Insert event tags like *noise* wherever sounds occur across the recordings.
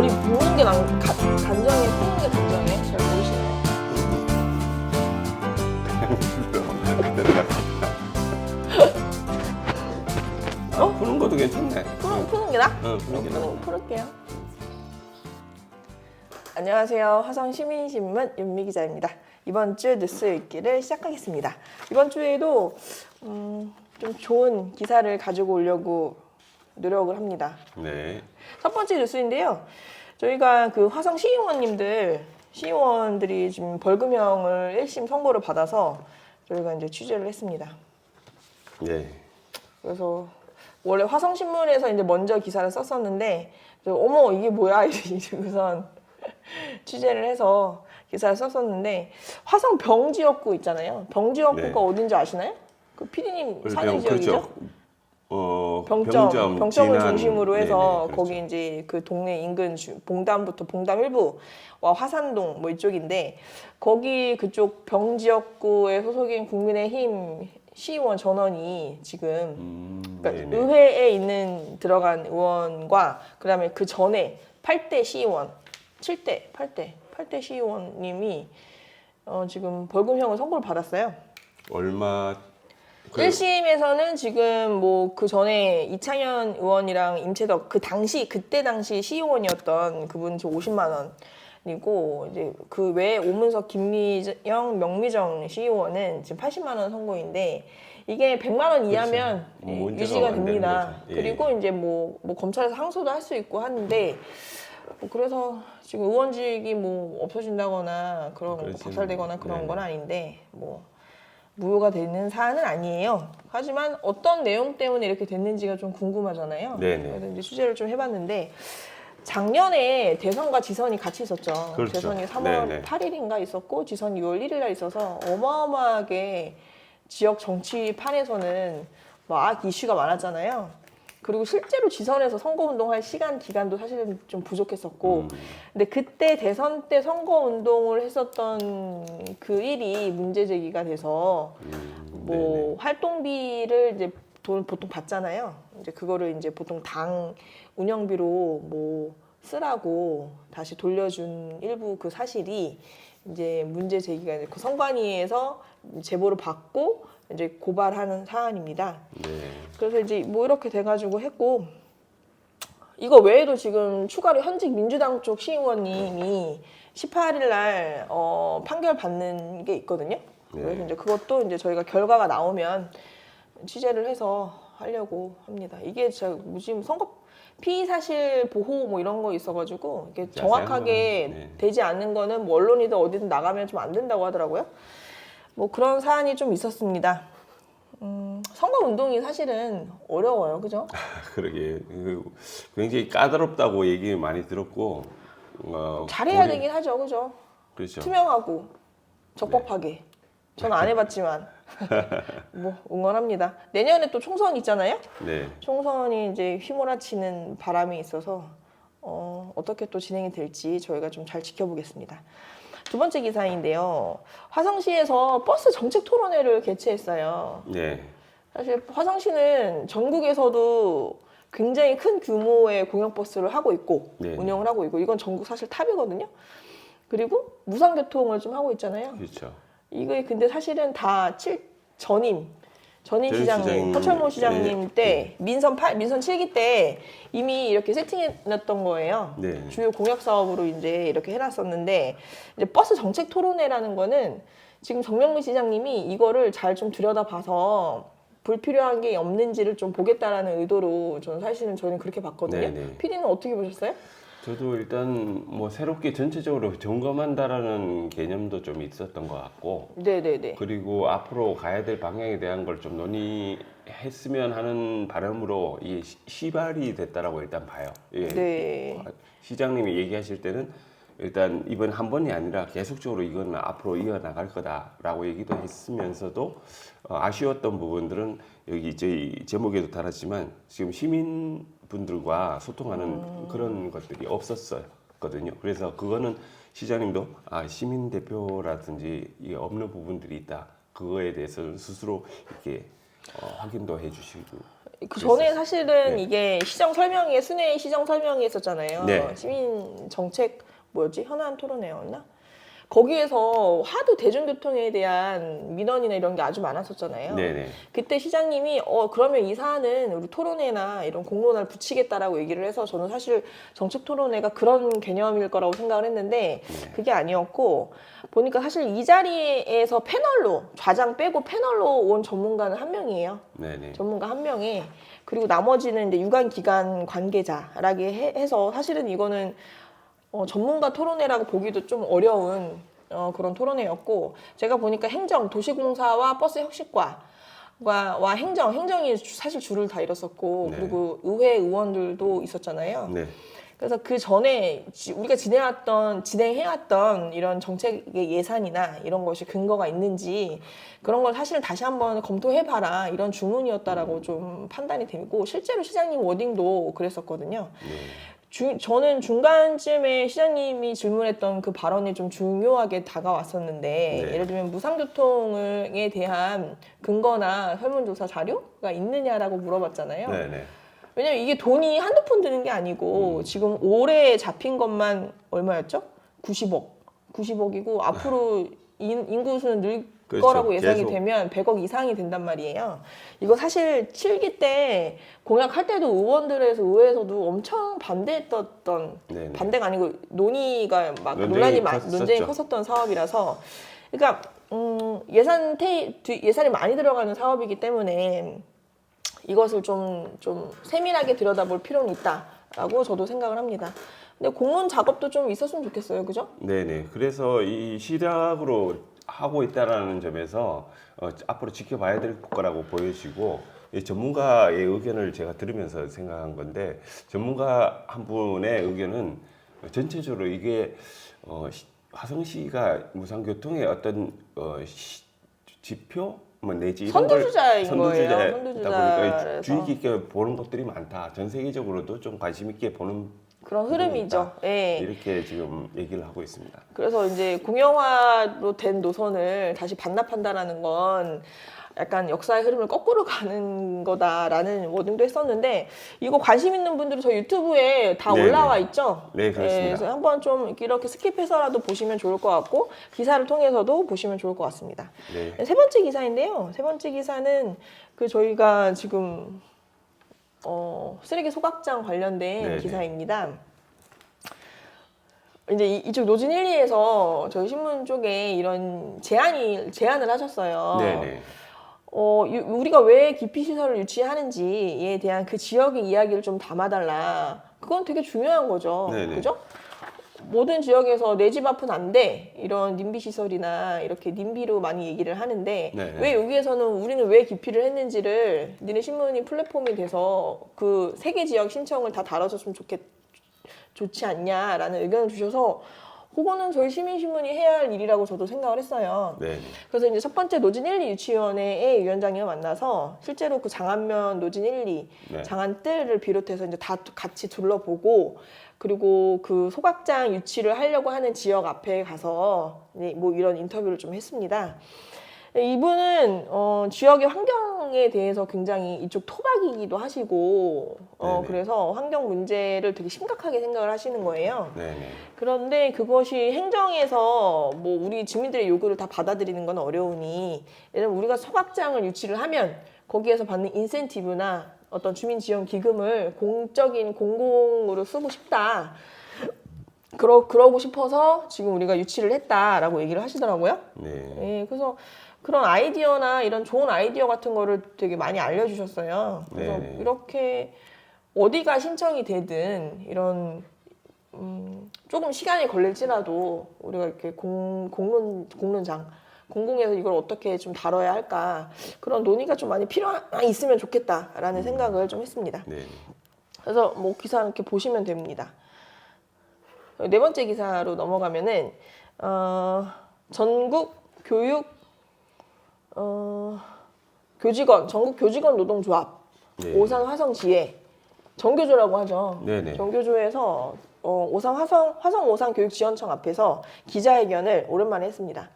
머리 묶는 게 난, 가, 단정해, 푸는 게 단정해. 잘 모르시네요. *laughs* 어? 푸는 것도 괜찮네. 푸는, 푸는 게 나? 응, 푸는 게 나. 푸는, 풀을게요. 안녕하세요. 화성 시민신문 윤미 기자입니다. 이번 주 뉴스 읽기를 시작하겠습니다. 이번 주에도 음, 좀 좋은 기사를 가지고 오려고 노력을 합니다. 네. 첫 번째 뉴스인데요. 저희가 그 화성 시의원님들 시의원들이 지금 벌금형을 1심 선고를 받아서 저희가 이제 취재를 했습니다. 네. 그래서 원래 화성 신문에서 이제 먼저 기사를 썼었는데 어머 이게 뭐야 *laughs* 이러고선 취재를 해서 기사를 썼었는데 화성 병지역구 있잖아요. 병지역구가 네. 어딘지 아시나요? 그 피디님 사는 지역이죠? 그렇죠. 어, 병점, 병점 을 진안. 중심으로 해서 네네, 그렇죠. 거기 이제 그 동네 인근 주- 봉담부터 봉담 일부와 화산동 뭐 이쪽인데 거기 그쪽 병 지역구에 소속인 국민의힘 시의원 전원이 지금 음, 그러니까 네네. 의회에 있는 들어간 의원과 그다음에 그 전에 8대 시의원, 7대, 8대, 8대 시의원님이 어, 지금 벌금형을 선고를 받았어요. 얼마 그- 1심에서는 지금 뭐 그 전에 이창현 의원이랑 임채덕 그 당시 그때 당시 시의원이었던 그분 지금 50만 원이고 이제 그 외에 오문석 김미영 명미정 시의원은 지금 80만 원 선고인데 이게 100만 원 이하면 그렇죠. 예, 문제가 유지가 안 되는 됩니다. 거죠. 예. 그리고 이제 뭐, 뭐 검찰에서 항소도 할 수 있고 하는데 뭐 그래서 지금 의원직이 뭐 없어진다거나 그런 그렇지는 박살되거나 그런 네네. 건 아닌데 뭐 무효가 되는 사안은 아니에요. 하지만 어떤 내용 때문에 이렇게 됐는지가 좀 궁금하잖아요. 네네. 그래서 이제 취재를 좀 해봤는데 작년에 대선과 지선이 같이 있었죠. 그렇죠. 대선이 3월 네네. 8일인가 있었고 지선이 6월 1일 날 있어서 어마어마하게 지역 정치판에서는 막 이슈가 많았잖아요. 그리고 실제로 지선에서 선거운동할 시간 기간도 사실은 좀 부족했었고 음, 근데 그때 대선 때 선거 운동을 했었던 그 일이 문제 제기가 돼서 음, 뭐 네네. 활동비를 이제 돈 보통 받잖아요. 이제 그거를 이제 보통 당 운영비로 뭐 쓰라고 다시 돌려준 일부 그 사실이 이제 문제 제기가 돼. 그 선관위에서 제보를 받고 이제 고발하는 사안입니다. 네. 그래서 이제 뭐 이렇게 돼가지고 했고 이거 외에도 지금 추가로 현직 민주당 쪽 시의원님이 18일 날 어, 판결 받는 게 있거든요. 그래서 네. 이제 그것도 이제 저희가 결과가 나오면 취재를 해서 하려고 합니다. 이게 저 지금 선거 피의 사실 보호 뭐 이런 거 있어가지고 이게 정확하게 네. 되지 않는 거는 뭐 언론이든 어디든 나가면 좀 안 된다고 하더라고요. 뭐 그런 사안이 좀 있었습니다. 음, 선거 운동이 사실은 어려워요, 그죠? *laughs* 그러게 그 굉장히 까다롭다고 얘기 많이 들었고 어, 잘해야 우리- 되긴 하죠, 그죠? 그렇죠. 투명하고 적법하게. 저는 안 해봤지만 *laughs* 뭐 응원합니다. 내년에 또 총선 있잖아요. 네. 총선이 이제 휘몰아치는 바람이 있어서 어, 어떻게 또 진행이 될지 저희가 좀 잘 지켜보겠습니다. 두 번째 기사인데요. 화성시에서 버스 정책 토론회를 개최했어요. 네. 사실 화성시는 전국에서도 굉장히 큰 규모의 공영 버스를 하고 있고 네. 운영을 하고 있고 이건 전국 사실 탑이거든요. 그리고 무상 교통을 좀 하고 있잖아요. 그렇죠. 이게 근데 사실은 다 칠, 전임 전임 전 시장님, 시장님, 허철모 시장님 네, 때 민선 8, 민선 7기 때 이미 이렇게 세팅해놨던 거예요. 네. 주요 공약 사업으로 이제 이렇게 해놨었는데 이제 버스 정책 토론회라는 거는 지금 정명근 시장님이 이거를 잘 좀 들여다봐서 불필요한 게 없는지를 좀 보겠다라는 의도로 저는 사실은 저는 그렇게 봤거든요. 네, 네. PD는 어떻게 보셨어요? 저도 일단 뭐 새롭게 전체적으로 점검한다라는 개념도 좀 있었던 것 같고 네네네. 그리고 앞으로 가야 될 방향에 대한 걸 좀 논의했으면 하는 바람으로 시- 시발이 됐다라고 일단 봐요. 예. 네. 시장님이 얘기하실 때는 일단 이번 한 번이 아니라 계속적으로 이건 앞으로 이어나갈 거다라고 얘기도 했으면서도 어, 아쉬웠던 부분들은 여기 저희 제목에도 달았지만 지금 시민 분들과 소통하는 그런 것들이 없었거든요. 그래서 그거는 시장님도 아, 시민 대표라든지 이게 없는 부분들이 있다. 그거에 대해서 스스로 이렇게 어, 확인도 해주시고 그 전에 사실은 네. 이게 시정 설명회 순회 시정 설명회 있었잖아요. 네. 시민 정책 뭐였지 현안 토론회였나? 거기에서 하도 대중교통에 대한 민원이나 이런 게 아주 많았었잖아요. 네네. 그때 시장님이 어 그러면 이 사안은 우리 토론회나 이런 공론화를 붙이겠다라고 얘기를 해서 저는 사실 정책 토론회가 그런 개념일 거라고 생각을 했는데 네. 그게 아니었고 보니까 사실 이 자리에서 패널로 좌장 빼고 패널로 온 전문가는 한 명이에요. 네네. 전문가 한 명에 그리고 나머지는 이제 유관 기관 관계자라게 해- 해서 사실은 이거는 어, 전문가 토론회라고 보기도 좀 어려운 어, 그런 토론회였고 제가 보니까 행정, 도시공사와 버스 혁신과 와, 와 행정, 행정이 주- 사실 줄을 다 잃었었고 네. 그리고 의회 의원들도 있었잖아요. 네. 그래서 그 전에 지- 우리가 진행했던 진행해왔던 이런 정책의 예산이나 이런 것이 근거가 있는지 그런 걸 사실 다시 한번 검토해봐라 이런 주문이었다라고 좀 판단이 되고 실제로 시장님 워딩도 그랬었거든요. 네. 주- 저는 중간쯤에 시장님이 질문했던 그 발언이 좀 중요하게 다가왔었는데 네. 예를 들면 무상교통에 대한 근거나 설문조사 자료가 있느냐라고 물어봤잖아요. 네 네. 왜냐면 이게 돈이 한두 푼 드는 게 음. 아니고 지금 올해 잡힌 것만 얼마였죠? 90억. 90억이고 앞으로 *laughs* 인, 인구수는 늘 그렇죠. 거라고 예상이 계속. 되면 100억 이상이 된단 말이에요. 이거 사실 7기 때 공약할 때도 의원들에서 의회에서도 엄청 반대했던 네네. 반대가 아니고 논의가 막 논란이 많 컸었죠. 논쟁이 컸었던 사업이라서 그러니까 음, 예산 테 뒤- 예산이 많이 들어가는 사업이기 때문에 이것을 좀, 좀 세밀하게 들여다볼 필요는 있다라고 저도 생각을 합니다. 근데 공론 작업도 좀 있었으면 좋겠어요. 그죠? 네네. 그래서 이 시작으로 하고 있다라는 점에서 어, 앞으로 지켜봐야 될 거라고 보여지고 이 전문가의 의견을 제가 들으면서 생각한 건데 전문가 한 분의 의견은 전체적으로 이게 어, 시- 화성시가 무상교통의 어떤 어, 시- 지표 뭐 내지 선두주자인 선두주자다 거예요. 보니까 선두주자라서. 주의 깊게 보는 것들이 많다. 전 세계적으로 도 좀 관심 있게 보는 그런 흐름이죠. 예. 이렇게 지금 얘기를 하고 있습니다. 그래서 이제 공영화로 된 노선을 다시 반납한다라는 건 약간 역사의 흐름을 거꾸로 가는 거다라는 워딩도 했었는데 이거 관심 있는 분들은 저희 유튜브에 다 네네. 올라와 있죠. 네, 그렇습니다. 그래서 한번 좀 이렇게 스킵해서라도 보시면 좋을 것 같고 기사를 통해서도 보시면 좋을 것 같습니다. 네. 세 번째 기사인데요. 세 번째 기사는 그 저희가 지금 어, 쓰레기 소각장 관련된 네네. 기사입니다. 이제 이- 이쪽 노진 1, 2에서 저희 신문 쪽에 이런 제안이 제안을 하셨어요. 네네. 어, 유- 우리가 왜 기피 시설을 유치하는지에 대한 그 지역의 이야기를 좀 담아달라. 그건 되게 중요한 거죠. 네네. 그죠? 모든 지역에서 내 집 앞은 안 돼. 이런 님비 시설이나 이렇게 님비로 많이 얘기를 하는데 네네. 왜 여기에서는 우리는 왜 기피를 했는지를 니네 신문이 플랫폼이 돼서 그세개 지역 신청을 다 다뤄줬으면 좋겠 좋지 않냐라는 의견을 주셔서 그거는 저희 시민신문이 해야 할 일이라고 저도 생각을 했어요. 네. 그래서 이제 첫 번째 노진 1, 2 유치위원회의 위원장님을 만나서 실제로 그 장안면 노진 1, 2 네. 장안뜰을 비롯해서 이제 다 같이 둘러보고 그리고 그 소각장 유치를 하려고 하는 지역 앞에 가서 뭐 이런 인터뷰를 좀 했습니다. 이분은 어, 지역의 환경에 대해서 굉장히 이쪽 토박이기도 하시고 어, 네네. 그래서 환경 문제를 되게 심각하게 생각을 하시는 거예요. 네네. 그런데 그것이 행정에서 뭐 우리 주민들의 요구를 다 받아들이는 건 어려우니 예를 들면 우리가 소각장을 유치를 하면 거기에서 받는 인센티브나 어떤 주민 지원 기금을 공적인 공공으로 쓰고 싶다. 그러 그러고 싶어서 지금 우리가 유치를 했다라고 얘기를 하시더라고요. 네. 예, 그래서 그런 아이디어나 이런 좋은 아이디어 같은 거를 되게 많이 알려주셨어요. 그래서 네네. 이렇게 어디가 신청이 되든 이런 음, 조금 시간이 걸릴지라도 우리가 이렇게 공, 공론 공론장 공공에서 이걸 어떻게 좀 다뤄야 할까 그런 논의가 좀 많이 필요 있으면 좋겠다라는 생각을 좀 했습니다. 네. 그래서 뭐 기사 이렇게 보시면 됩니다. 네 번째 기사로 넘어가면은 어, 전국 교육 어, 교직원 전국 교직원 노동조합 네. 오산 화성 지회 정교조라고 하죠. 네네. 정교조에서 어, 오산 화성 화성 오산 교육 지원청 앞에서 기자회견을 오랜만에 했습니다.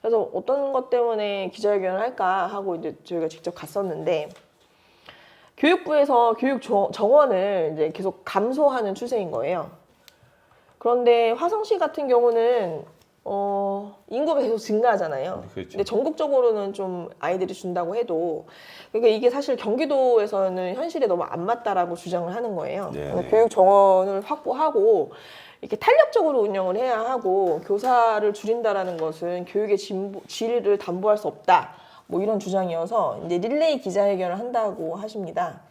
그래서 어떤 것 때문에 기자회견을 할까 하고 이제 저희가 직접 갔었는데 교육부에서 교육 정- 정원을 이제 계속 감소하는 추세인 거예요. 그런데 화성시 같은 경우는 어, 인구가 계속 증가하잖아요. 그렇죠. 근데 전국적으로는 좀 아이들이 준다고 해도 그러니까 이게 사실 경기도에서는 현실에 너무 안 맞다라고 주장을 하는 거예요. 네, 그래서 네. 교육 정원을 확보하고 이렇게 탄력적으로 운영을 해야 하고 교사를 줄인다라는 것은 교육의 진보, 질을 담보할 수 없다. 뭐 이런 주장이어서 이제 릴레이 기자회견을 한다고 하십니다.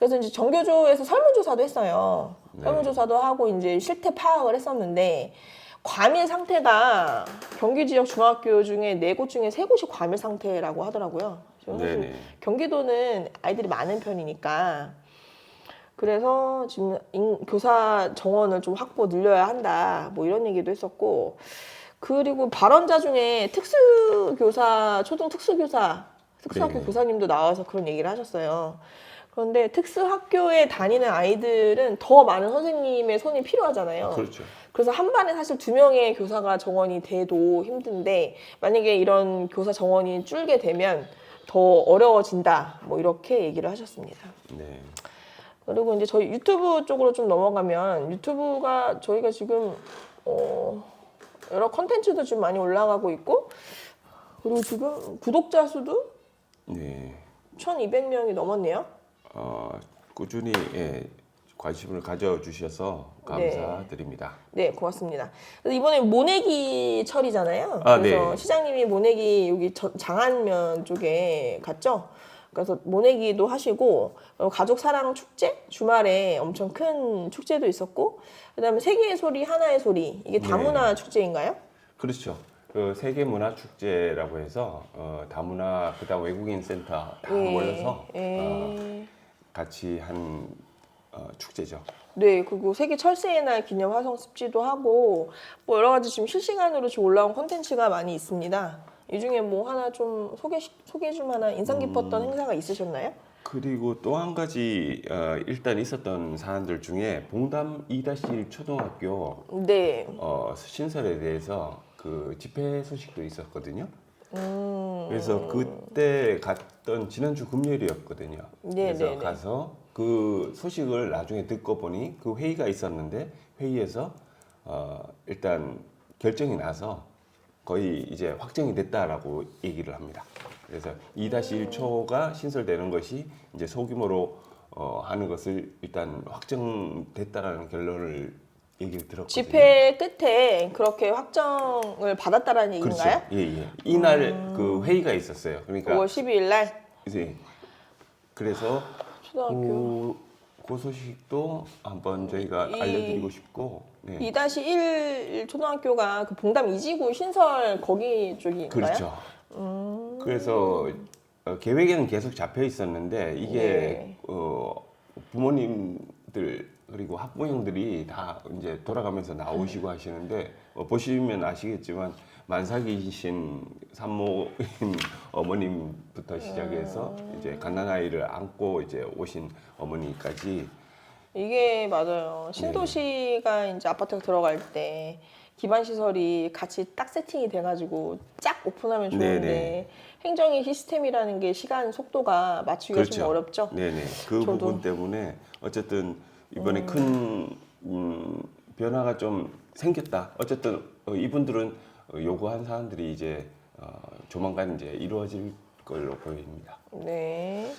그래서 이제 정교조에서 설문조사도 했어요. 네. 설문조사도 하고 이제 실태 파악을 했었는데 과밀 상태가 경기 지역 중학교 중에 네 곳 중에 세 곳이 과밀 상태라고 하더라고요. 네네. 경기도는 아이들이 많은 편이니까 그래서 지금 인- 교사 정원을 좀 확보 늘려야 한다 뭐 이런 얘기도 했었고 그리고 발언자 중에 특수교사 초등 특수교사 특수학교 네네. 교사님도 나와서 그런 얘기를 하셨어요. 그런데 특수학교에 다니는 아이들은 더 많은 선생님의 손이 필요하잖아요. 그렇죠. 그래서 한 반에 사실 두 명의 교사가 정원이 돼도 힘든데 만약에 이런 교사 정원이 줄게 되면 더 어려워진다. 뭐 이렇게 얘기를 하셨습니다. 네. 그리고 이제 저희 유튜브 쪽으로 좀 넘어가면 유튜브가 저희가 지금 어 여러 컨텐츠도 좀 많이 올라가고 있고 그리고 지금 구독자 수도 네. 1,200명이 넘었네요. 어, 꾸준히 예, 관심을 가져주셔서 네. 감사드립니다. 네, 고맙습니다. 그래서 이번에 모내기 철이잖아요. 아, 그래서 네. 시장님이 모내기 여기 저- 장안면 쪽에 갔죠. 그래서 모내기도 하시고 어, 가족 사랑 축제 주말에 엄청 큰 축제도 있었고 그다음에 세계의 소리 하나의 소리 이게 네. 다문화 축제인가요? 그렇죠. 그 세계 문화 축제라고 해서 어, 다문화 그다음 외국인 센터 다 예, 모여서 어, 예. 같이 한 어, 축제죠. 네, 그리고 세계 철새의 날 기념 화성 습지도 하고 뭐 여러 가지 지금 실시간으로 지금 올라온 콘텐츠가 많이 있습니다. 이 중에 뭐 하나 좀 소개 소개해 줄 만한 인상 음. 깊었던 행사가 있으셨나요? 그리고 또 한 가지 어, 일단 있었던 사안들 중에 봉담 2-1 초등학교 네. 어, 신설에 대해서 그 집회 소식도 있었거든요. 음. 그래서 그때 갔던 지난주 금요일이었거든요. 네, 그래서 네, 네. 가서 그 소식을 나중에 듣고 보니 그 회의가 있었는데 회의에서 어, 일단 결정이 나서 거의 이제 확정이 됐다라고 얘기를 합니다. 그래서 2-1초가 신설되는 것이 이제 소규모로 어, 하는 것을 일단 확정됐다라는 결론을 얘기를 들었거든요. 집회 끝에 그렇게 확정을 받았다라는 얘기인가요? 그렇죠. 예, 예. 이날 그 회의가 있었어요. 그러니까 9월 12일 날 이제 그래서 초등학교 그, 그 소식도 한번 저희가 이- 알려드리고 싶고 네. 2-1 초등학교가 그 봉담 이지구 신설 거기 쪽인가요? 그렇죠. 음. 그래서 어, 계획에는 계속 잡혀 있었는데 이게 네. 어, 부모님들 그리고 학부형들이 다 이제 돌아가면서 나오시고 하시는데 어, 보시면 아시겠지만 만삭이신 산모인 *laughs* 어머님부터 시작해서 이제 갓난 아이를 안고 이제 오신 어머니까지 이게 맞아요. 신도시가 이제 아파트가 들어갈 때 기반 시설이 같이 딱 세팅이 돼가지고 쫙 오픈하면 좋은데 네네. 행정의 시스템이라는 게 시간 속도가 맞추기가 좀 어렵죠. 네네. 그 저도. 부분 때문에 어쨌든 이번에 큰 음, 변화가 좀 생겼다. 어쨌든 어, 이분들은 어, 요구한 사안들이 이제 어, 조만간 이제 이루어질 걸로 보입니다. 네.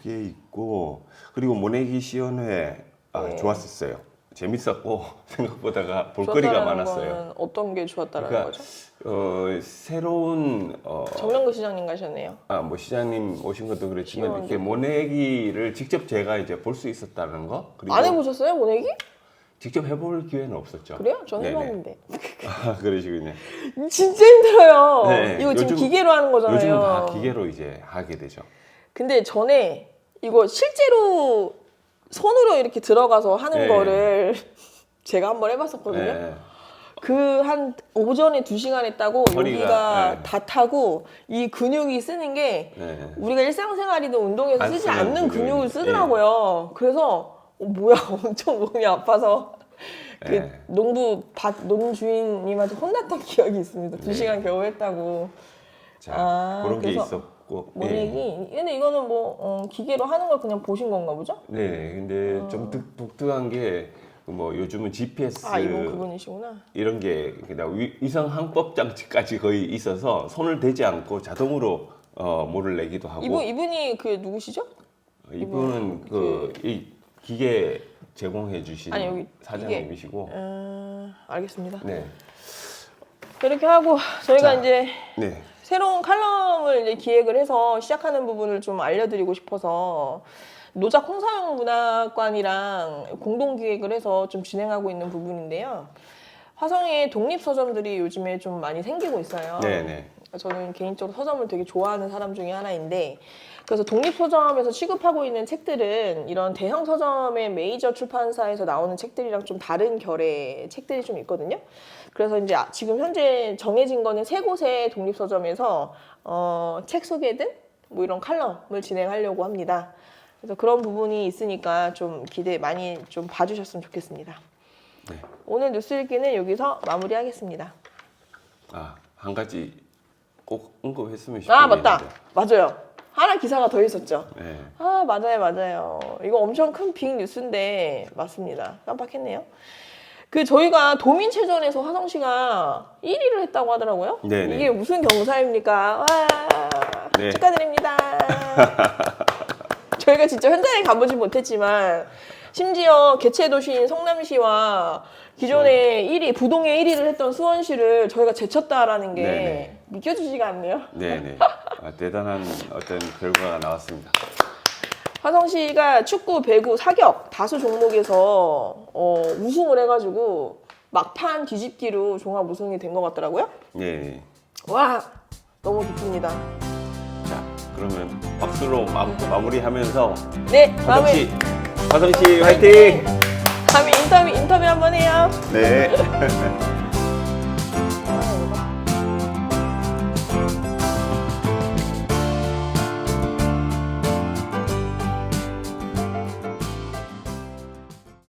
이게 있고 그리고 모내기 시연회 아, 네. 좋았었어요. 재밌었고 *laughs* 생각보다가 볼거리가 좋았다라는 많았어요. 거는 어떤 게 좋았다라는 그러니까 거죠? 어, 새로운 어, 정명구 시장님 가셨네요. 아, 뭐 시장님 오신 것도 그렇지만 시원하죠. 이렇게 모내기를 직접 제가 이제 볼 수 있었다는 거 그리고 안 해보셨어요, 모내기? 직접 해볼 기회는 없었죠. 그래요? 전 네네. 해봤는데. *laughs* 아, 그러시군요. 진짜 힘들어요. 네, 이거 지금 요즘- 기계로 하는 거잖아요. 요즘은 다 기계로 이제 하게 되죠. 근데 전에 이거 실제로 손으로 이렇게 들어가서 하는 네. 거를 *laughs* 제가 한번 해봤었거든요. 네. 그 한 오전에 두 시간 했다고 허리가, 여기가 네. 다 타고 이 근육이 쓰는 게 네. 우리가 일상생활이든 운동에서 안 쓰지 쓰는 않는 근육이, 근육을 쓰더라고요. 그래서 어, 뭐야 *laughs* 엄청 몸이 아파서 그 네. 농부 밭 논주인님한테 혼났던 *laughs* 기억이 있습니다. 두 네. 시간 겨우 했다고. 자 아, 그런 게 그래서- 있었고 같고. 예. 모내기. 근데 이거는 뭐 어, 기계로 하는 걸 그냥 보신 건가 보죠? 네, 근데 좀 독, 독특한 게 뭐 요즘은 GPS 아 이분 그분이시구나. 이런 게 그냥 위- 위성 항법 장치까지 거의 있어서 손을 대지 않고 자동으로 어, 물을 내기도 하고 이분 이분이 그 누구시죠? 이분은 그이 기계 제공해 주신 아니, 여기 사장님이시고 음, 알겠습니다. 네. 그렇게 하고 저희가 자. 이제 네. 새로운 칼럼을 이제 기획을 해서 시작하는 부분을 좀 알려드리고 싶어서 노작 홍사영 문학관이랑 공동 기획을 해서 좀 진행하고 있는 부분인데요. 화성에 독립 서점들이 요즘에 좀 많이 생기고 있어요. 네, 네. 저는 개인적으로 서점을 되게 좋아하는 사람 중에 하나인데 그래서 독립 서점에서 취급하고 있는 책들은 이런 대형 서점의 메이저 출판사에서 나오는 책들이랑 좀 다른 결의 책들이 좀 있거든요. 그래서 이제 아- 지금 현재 정해진 거는 세 곳의 독립 서점에서 어, 책 소개든 뭐 이런 칼럼을 진행하려고 합니다. 그래서 그런 부분이 있으니까 좀 기대 많이 좀 봐주셨으면 좋겠습니다. 네. 오늘 뉴스 읽기는 여기서 마무리하겠습니다. 아, 한 가지 꼭 언급했으면 싶은 아게 맞다. 맞아요 하나 기사가 더 있었죠 네. 아 맞아요 맞아요 이거 엄청 큰 빅 뉴스인데 맞습니다 깜빡했네요 그 저희가 도민체전에서 화성시가 1위를 했다고 하더라고요 네네. 이게 무슨 경사입니까 와 네. 축하드립니다 *laughs* 저희가 진짜 현장에 가보지 못했지만 심지어 개체 도시인 성남시와 기존에 1위 부동의 1위를 했던 수원시를 저희가 제쳤다라는 게 네네. 믿겨지지가 않네요. 네, 네. 아, 대단한 어떤 결과가 나왔습니다. 화성시가 축구, 배구, 사격 다수 종목에서 어, 우승을 해가지고 막판 뒤집기로 종합 우승이 된 것 같더라고요. 네, 네. 와 너무 기쁩니다. 자, 그러면 박수로 마, 마무리하면서 네 화성 씨, 화성 씨 화이팅! 다음에 인터뷰 인터뷰 한번 해요. 네. *laughs*